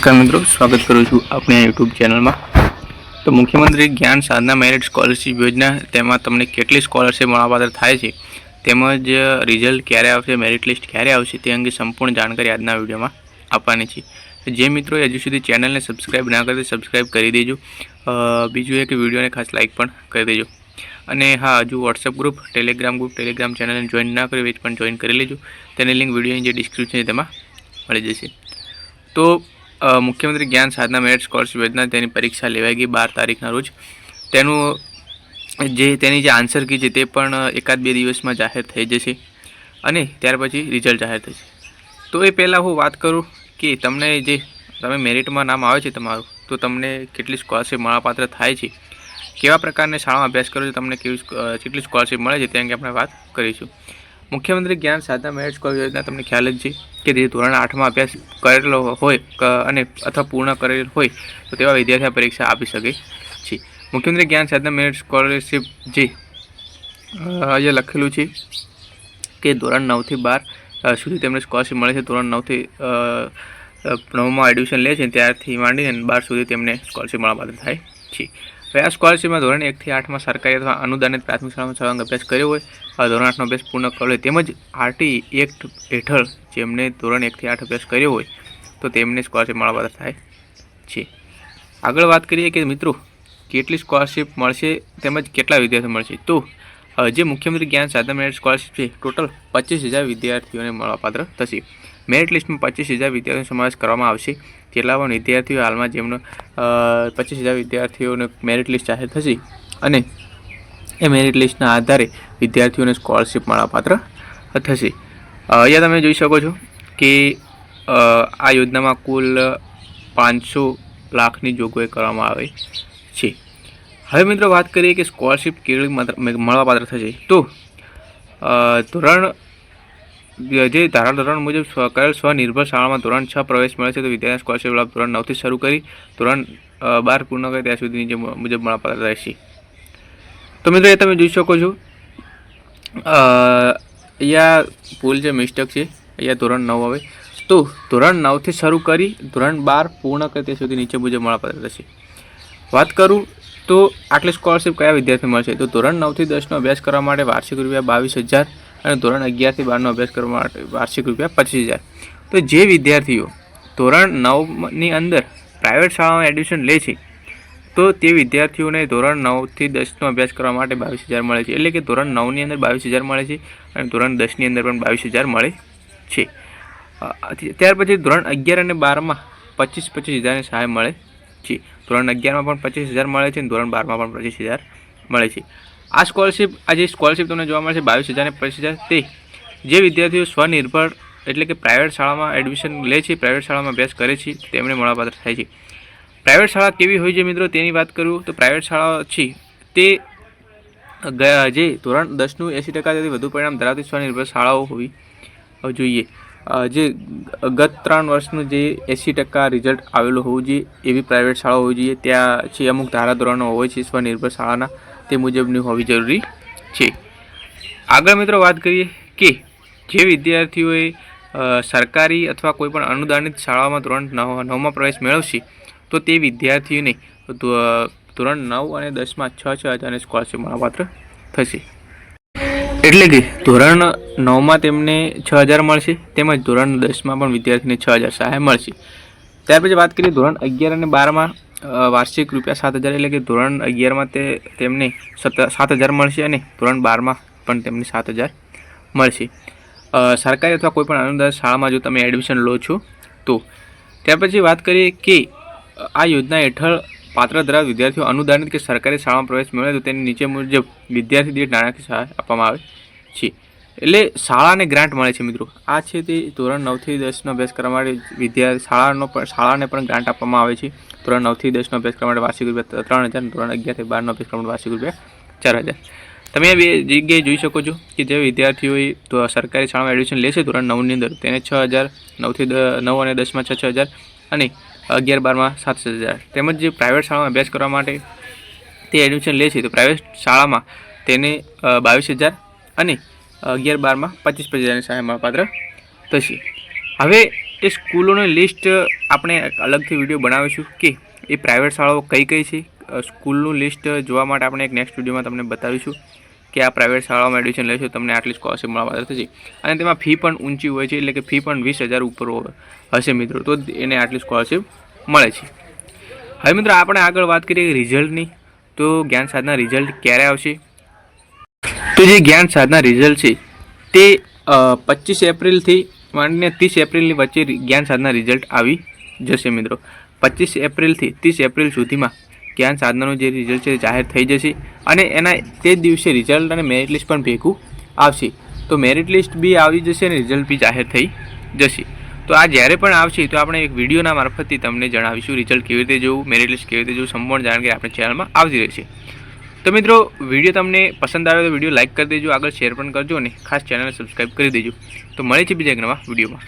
નમસ્કાર મિત્રો, સ્વાગત કરું છું આપણી યુટ્યુબ ચેનલમાં તો મુખ્યમંત્રી જ્ઞાન સાધના મેરિટ સ્કોલરશિપ યોજના, તેમાં તમને કેટલી સ્કોલરશિપ મળવાપાત્ર થાય છે, તેમજ રિઝલ્ટ ક્યારે આવશે, મેરિટ લિસ્ટ ક્યારે આવશે, તે અંગે સંપૂર્ણ જાણકારી આજના વિડીયોમાં આપવાની છે. જે મિત્રો હજુ સુધી ચેનલને સબસ્ક્રાઈબ ના કરી સબસ્ક્રાઈબ કરી દેજો. બીજું એ કે વિડીયોને ખાસ લાઇક પણ કરી દેજો. અને હા, હજુ WhatsApp group Telegram group Telegram ચેનલને જોઈન ના કરી એ પણ જોઈન કરી લેજો. તેની લિંક વિડીયોની જે ડિસ્ક્રિપ્શન છે તેમાં મળી જશે. તો મુખ્યમંત્રી જ્ઞાન સાધના મેરિટ સ્કોલરશિપ યોજના તેની પરીક્ષા લેવાઈ ગઈ બાર તારીખના રોજ. તેનું જે, તેની જે આન્સર કી છે તે પણ એકાદ બે દિવસમાં જાહેર થઈ જશે અને ત્યાર પછી રિઝલ્ટ જાહેર થશે. તો એ પહેલાં હું વાત કરું કે તમને જે, તમે મેરિટમાં નામ આવે છે તમારું, તો તમને કેટલી સ્કોલરશિપ મળવાપાત્ર થાય છે? કેવા પ્રકારની શાળામાં અભ્યાસ કરો છો? તમને કેવી કેટલી સ્કોલરશિપ મળે છે? તે અંગે આપણે વાત કરીશું. મુખ્યમંત્રી જ્ઞાન સાધના મેરિટ સ્કોલર યોજના તમને ખ્યાલ જ છે કે જે ધોરણ આઠમાં અભ્યાસ કરેલો હોય અને અથવા પૂર્ણ કરેલ હોય, તો તેવા વિદ્યાર્થીઓ પરીક્ષા આપી શકે છે. મુખ્યમંત્રી જ્ઞાન સાધના મેરિટ સ્કોલરશિપ જે અહીંયા લખેલું છે કે ધોરણ નવથી બાર સુધી તેમને સ્કોલરશિપ મળે છે. ધોરણ નવથી નવમાં એડમિશન લે છે ત્યારથી માંડીને બાર સુધી તેમને સ્કોલરશિપ મળવાપાત્ર થાય છે. હવે સ્કોલરશીપમાં ધોરણ એકથી આઠમાં સરકારી અથવા અનુદાનિત પ્રાથમિક શાળામાં સળંગ અભ્યાસ કર્યો હોય. અથવા ધોરણ આઠનો અભ્યાસ પૂર્ણ કર્યો હોય તેમજ આરટી એક્ટ હેઠળ જેમને ધોરણ એકથી આઠ અભ્યાસ કર્યો હોય, તો તેમને સ્કોલરશિપ મળવાપાત્ર થાય છે. આગળ વાત કરીએ કે મિત્રો, કેટલી સ્કોલરશીપ મળશે તેમજ કેટલા વિદ્યાર્થીઓ મળશે? તો જે મુખ્યમંત્રી જ્ઞાન સાધના મેરિટ સ્કોલરશિપ ટોટલ પચીસ હજાર વિદ્યાર્થીઓને મળવાપાત્ર થશે. મેરિટ લિસ્ટમાં પચીસ હજાર વિદ્યાર્થીઓનો સમાવેશ કરવામાં આવશે. જેટલા પણ વિદ્યાર્થીઓ હાલમાં જેમનો પચીસ હજાર વિદ્યાર્થીઓને મેરિટ લિસ્ટ જાહેર થશે અને એ મેરિટ લિસ્ટના આધારે વિદ્યાર્થીઓને સ્કોલરશીપ મળવાપાત્ર થશે. અહીંયા તમે જોઈ શકો છો કે આ યોજનામાં કુલ પાંચસો લાખની જોગવાઈ કરવામાં આવે છે. હવે મિત્રો વાત કરીએ કે સ્કોલરશીપ માત્ર- મળવાપાત્ર થશે. તો ધોરણ, જે ધારા ધોરણ મુજબ કરેલ સ્વનિર્ભર શાળામાં ધોરણ છ પ્રવેશ મળે છે, તો વિદ્યાર્થી સ્કોલરશીપ લાભ ધોરણ નવથી શરૂ કરી ધોરણ બાર પૂર્ણ કરે ત્યાં સુધી મુ- મુજબ મળવાપાત્ર રહેશે. તો મિત્રો એ તમે જોઈ શકો છો. અહીંયા ભૂલ છે મિસ્ટેક છે. અહીંયા ધોરણ નવ આવે તો, ધોરણ નવથી શરૂ કરી ધોરણ બાર પૂર્ણ કરે ત્યાં સુધી નીચે મુજબ મળવાપાત્ર થશે વાત કરું તો આટલી સ્કોલરશિપ કયા વિદ્યાર્થી મળશે? તો ધોરણ નવથી દસનો અભ્યાસ કરવા માટે વાર્ષિક રૂપિયા બાવીસ હજાર અને ધોરણ અગિયારથી બારનો અભ્યાસ કરવા માટે વાર્ષિક રૂપિયા પચીસ હજાર. તો જે વિદ્યાર્થીઓ ધોરણ નવની અંદર પ્રાઇવેટ શાળામાં એડમિશન લે છે, તો તે વિદ્યાર્થીઓને ધોરણ નવથી દસનો અભ્યાસ કરવા માટે બાવીસ હજાર મળે છે. એટલે કે ધોરણ નવની અંદર બાવીસ હજાર મળે છે અને ધોરણ દસની અંદર પણ બાવીસ હજાર મળે છે. ત્યાર પછી ધોરણ અગિયાર અને બારમાં પચીસ પચીસ હજારની સહાય મળે છે. ધોરણ અગિયારમાં પણ પચીસ હજાર મળે છે અને ધોરણ બારમાં પણ પચીસ હજાર મળે છે. આ સ્કોલરશિપ આ જે સ્કોલરશિપ તમને જોવા મળે છે, બાવીસ હજાર અને પચીસ હજાર તે જે વિદ્યાર્થીઓ સ્વનિર્ભર એટલે કે પ્રાઇવેટ શાળામાં એડમિશન લે છે પ્રાઇવેટ શાળામાં અભ્યાસ કરે છે, તેમને મળવાપાત્ર થાય છે. પ્રાઇવેટ શાળા કેવી હોય છે મિત્રો? તેની વાત કરું તો પ્રાઇવેટ શાળા છે, તે ગયા જે ધોરણ દસનું એંસી ટકાથી વધુ પરિણામ ધરાવતી સ્વનિર્ભર શાળાઓ હોવી જોઈએ. જે ગત ત્રણ વર્ષનું જે એંસી ટકા રિઝલ્ટ આવેલું હોવું જોઈએ, એવી પ્રાઇવેટ શાળાઓ હોવી જોઈએ. ત્યાં છે અમુક ધારાધોરણો હોય છે, સ્વનિર્ભર શાળાના, તે મુજબની હોવી જરૂરી છે. આગળ મિત્રો વાત કરીએ કે જે વિદ્યાર્થીઓએ સરકારી અથવા કોઈપણ અનુદાનિત શાળામાં ધોરણ નવ, નવમાં પ્રવેશ મેળવશે, તો તે વિદ્યાર્થીઓને ધોરણ નવ અને દસમાં છ છ હજારની સ્કોલરશીપ મળવાપાત્ર થશે. એટલે કે ધોરણ નવમાં તેમને છ હજાર મળશે, તેમજ ધોરણ દસમાં પણ વિદ્યાર્થીને છ હજાર સહાય મળશે. ત્યાર પછી વાત કરીએ ધોરણ અગિયાર અને બારમાં વાર્ષિક રૂપિયા સાત હજાર એટલે કે ધોરણ અગિયારમાં તે, તેમને સત હજાર મળશે અને ધોરણ બારમાં પણ તેમને સાત હજાર મળશે. સરકારી અથવા કોઈપણ અનુદાન શાળામાં જો તમે એડમિશન લો છો, તો. ત્યાર પછી વાત કરીએ કે આ યોજના હેઠળ પાત્ર ધરાવ વિદ્યાર્થીઓ અનુદાનિત કે સરકારી શાળામાં પ્રવેશ મેળવે તો તેની નીચે મુજબ વિદ્યાર્થી દીઠ નાણાકીય સહાય આપવામાં આવે છે. એટલે શાળાને ગ્રાન્ટ મળે છે મિત્રો. આ છે તે ધોરણ નવથી દસનો અભ્યાસ કરવા માટે વિદ્યાર્થી શાળાનો પણ, શાળાને પણ ગ્રાન્ટ આપવામાં આવે છે. ધોરણ નવથી દસનો અભ્યાસ કરવા માટે વાર્ષિક રૂપિયા ત્રણ હજાર ધોરણ અગિયારથી બારનો અભ્યાસ કરવા માટે વાર્ષિક રૂપિયા ચાર હજાર. તમે આ બે જગ્યાએ જોઈ શકો છો કે જે વિદ્યાર્થીઓએ તો સરકારી શાળામાં એડમિશન લેશે ધોરણ નવની અંદર. તેને છ હજાર નવથી નવ અને દસમાં છ છ હજાર અને અગિયાર બારમાં સાત સાત હજાર. તેમજ જે પ્રાઇવેટ શાળામાં અભ્યાસ કરવા માટે તે એડમિશન લે છે, તો પ્રાઇવેટ શાળામાં તેને બાવીસ હજાર અને અગિયાર બારમાં પચીસ પચીસ હજારની સહાય મળપાત્ર થશે. હવે એ સ્કૂલોની લિસ્ટ આપણે અલગથી વીડિયો બનાવીશું કે એ પ્રાઇવેટ શાળાઓ કઈ કઈ છે. સ્કૂલનું લિસ્ટ જોવા માટે આપણે એક નેક્સ્ટ વિડીયોમાં તમને બતાવીશું. કે આ પ્રાઇવેટ શાળામાં એડમિશન લેશો, તમને આટલી સ્કોલરશીપ મળવા થશે. અને તેમાં ફી પણ ઊંચી હોય છે, એટલે કે ફી પણ વીસ હજાર ઉપર હશે મિત્રો, તો એને આટલી સ્કોલરશીપ મળે છે. હવે મિત્રો, આપણે આગળ વાત કરીએ રિઝલ્ટની તો જ્ઞાન સાધના રિઝલ્ટ ક્યારે આવશે? તો જે જ્ઞાન સાધના રિઝલ્ટ છે, તે પચીસ એપ્રિલથી માંડીને ત્રીસ એપ્રિલની વચ્ચે જ્ઞાન સાધના રિઝલ્ટ આવી જશે મિત્રો. પચીસ એપ્રિલથી ત્રીસ એપ્રિલ સુધીમાં જ્ઞાન સાધનાનું જે રિઝલ્ટ છે જાહેર થઈ જશે અને એના તે જ દિવસે રિઝલ્ટ અને મેરિટ લિસ્ટ પણ ભેગું આવશે. તો મેરિટ લિસ્ટ બી આવી જશે અને રિઝલ્ટ બી જાહેર થઈ જશે. તો આ જ્યારે પણ આવશે તો આપણે એક વિડીયોના મારફતથી તમને જણાવીશું રિઝલ્ટ કેવી રીતે જોવું મેરિટ લિસ્ટ કેવી રીતે જોવું, સંપૂર્ણ જાણકારી આપણી ચેનલમાં આવતી રહેશે. તો મિત્રો, વીડિયો તમને પસંદ આવે તો વીડિયો લાઇક કરી દેજો, આગળ શેર પણ કરજો અને ખાસ ચેનલને સબસ્ક્રાઈબ કરી દેજો. તો મળે છે બીજા એક નવા વિડીયોમાં.